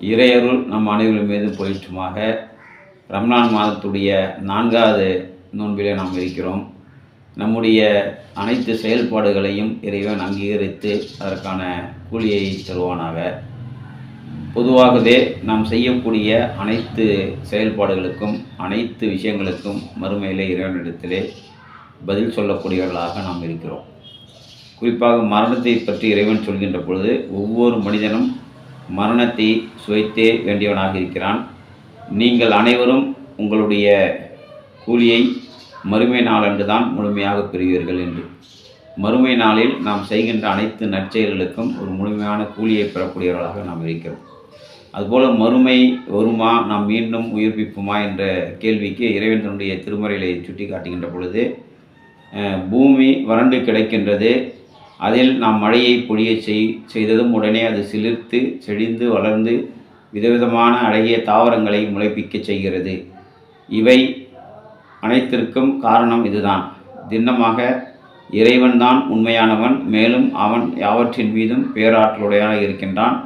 இறையருள் நம் அனைவரும் மீது போயிற்றுமாக ரம்லான் மாதத்துடைய நான்காவது நோன்பிலே நாம் இருக்கிறோம். நம்முடைய அனைத்து செயல்பாடுகளையும் இறைவன் அங்கீகரித்து அதற்கான கூலியை தருவானாக. பொதுவாகவே நாம் செய்யக்கூடிய அனைத்து செயல்பாடுகளுக்கும் அனைத்து விஷயங்களுக்கும் மறுமையிலே இறைவனிடத்திலே பதில் சொல்லக்கூடியவர்களாக நாம் இருக்கிறோம். குறிப்பாக மரணத்தை பற்றி இறைவன் சொல்கின்ற பொழுது ஒவ்வொரு மனிதனும் மரணத்தை சுவைத்தே வேண்டியவனாக இருக்கிறான். நீங்கள் அனைவரும் உங்களுடைய கூலியை மறுமை நாளன்று தான் முழுமையாக பெறுவீர்கள் என்று. மறுமை நாளில் நாம் செய்கின்ற அனைத்து நற்செயல்களுக்கும் ஒரு முழுமையான கூலியை பெறக்கூடியவர்களாக நாம் இருக்கிறோம். அதுபோல் மறுமை வருமா நாம் மீண்டும் உயிர்ப்பிப்புமா என்ற கேள்விக்கு இறைவன் தன்னுடைய திருமறைகளை சுட்டி காட்டுகின்ற பொழுது பூமி வறண்டு கிடைக்கின்றது. அதில் நாம் மழையை பொழிய செய் செய்ததும் உடனே அது சிலிர்த்து செழிந்து வளர்ந்து விதவிதமான அழகிய தாவரங்களை முளைப்பிக்கச் செய்கிறது. இவை அனைத்திற்கும் காரணம் இதுதான். திண்ணமாக இறைவன்தான் உண்மையானவன் மேலும் அவன் யாவற்றின் மீதும் பேராற்றலுடையாக இருக்கின்றான்.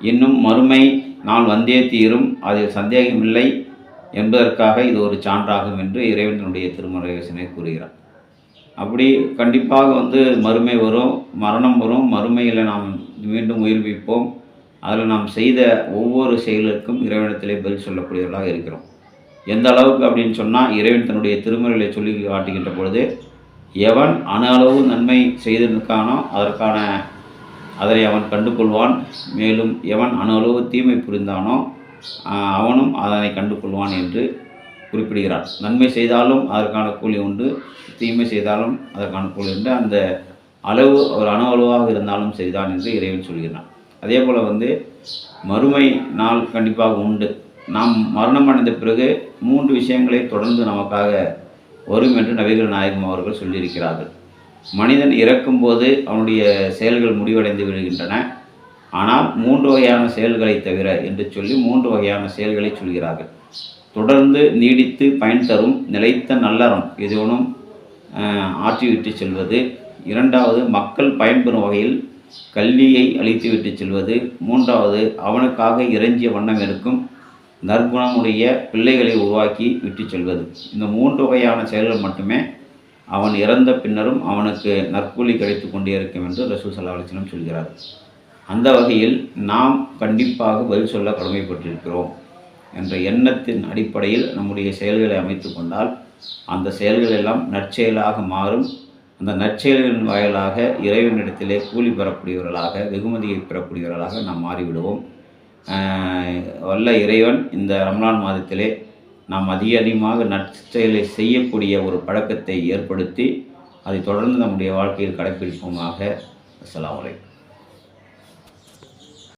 இன்னும் மறுமை நான் வந்தே தீரும் அதில் சந்தேகமில்லை என்பதற்காக இது ஒரு சான்றாகும் என்று இறைவனுடைய திருமண யோசனை கூறுகிறார் அப்படி கண்டிப்பாக வந்து மறுமை வரும் மரணம் வரும். மறுமையில் நாம் மீண்டும் உயிர்ப்பிப்போம். அதில் நாம் செய்த ஒவ்வொரு செயலுக்கும் இறைவனத்திலே பதில் சொல்லக்கூடியவர்களாக இருக்கிறோம். எந்த அளவுக்கு அப்படின்னு சொன்னால் இறைவன் தன்னுடைய திருமுறைகளை சொல்லி காட்டுகின்ற பொழுது எவன் அணு அளவு நன்மை செய்திருக்கானோ அதற்கான அதனை அவன் கண்டுகொள்வான். மேலும் எவன் அணு அளவு தீமை புரிந்தானோ அவனும் அதனை கண்டுகொள்வான் என்று குறிப்பிடுகிறார். நன்மை செய்தாலும் அதற்கான கூலி உண்டு தீமை செய்தாலும் அதற்கான கூலி உண்டு. அந்த அளவு ஒரு அணு அளவாக இருந்தாலும் சரிதான் என்று இறைவன் சொல்கிறான். அதே போல் வந்து மறுமை நாள் கண்டிப்பாக உண்டு. நாம் மரணம் அடைந்த பிறகு மூன்று விஷயங்களை தொடர்ந்து நமக்காக வரும் என்று நபிகள் நாயகம் அவர்கள் சொல்லியிருக்கிறார்கள். மனிதன் இறக்கும்போது அவனுடைய செயல்கள் முடிவடைந்து விடுகின்றன. ஆனால் மூன்று வகையான செயல்களை தவிர என்று சொல்லி மூன்று வகையான செயல்களை சொல்கிறார்கள். தொடர்ந்து நீடித்து பயன் தரும் நிலைத்த நல்லறம். எதுவனும் ஆற்றிவிட்டு செல்வது. இரண்டாவது மக்கள் பயன்பெறும் வகையில் கல்வியை அளித்துவிட்டு செல்வது. மூன்றாவது அவனுக்காக இறைஞ்சிய வண்ணம் இருக்கும் நற்குணமுடைய பிள்ளைகளை உருவாக்கி விட்டு செல்வது. இந்த மூன்று வகையான செயல்கள் மட்டுமே அவன் இறந்த பின்னரும் அவனுக்கு நற்கூலி கிடைத்து கொண்டே இருக்கும் என்று ரசூல் சல்லா சொல்கிறார். அந்த வகையில் நாம் கண்டிப்பாக பதில் சொல்ல கடமைப்பட்டிருக்கிறோம். என்ற எண்ணத்தின் அடிப்படையில் நம்முடைய செயல்களை அமைத்து கொண்டால் அந்த செயல்கள் எல்லாம் நற்செயலாக மாறும். அந்த நற்செயல்களின் வாயிலாக இறைவனிடத்திலே கூலி பெறக்கூடியவர்களாக வெகுமதியை பெறக்கூடியவர்களாக நாம் மாறிவிடுவோம். வல்ல இறைவன் இந்த ரம்லான் மாதத்திலே நாம் அதிக அதிகமாக நற்செயலை செய்யக்கூடிய ஒரு பழக்கத்தை ஏற்படுத்தி அதை தொடர்ந்து நம்முடைய வாழ்க்கையில் கடைபிடிப்போமாக அஸ்லாம் அலைக்கும்.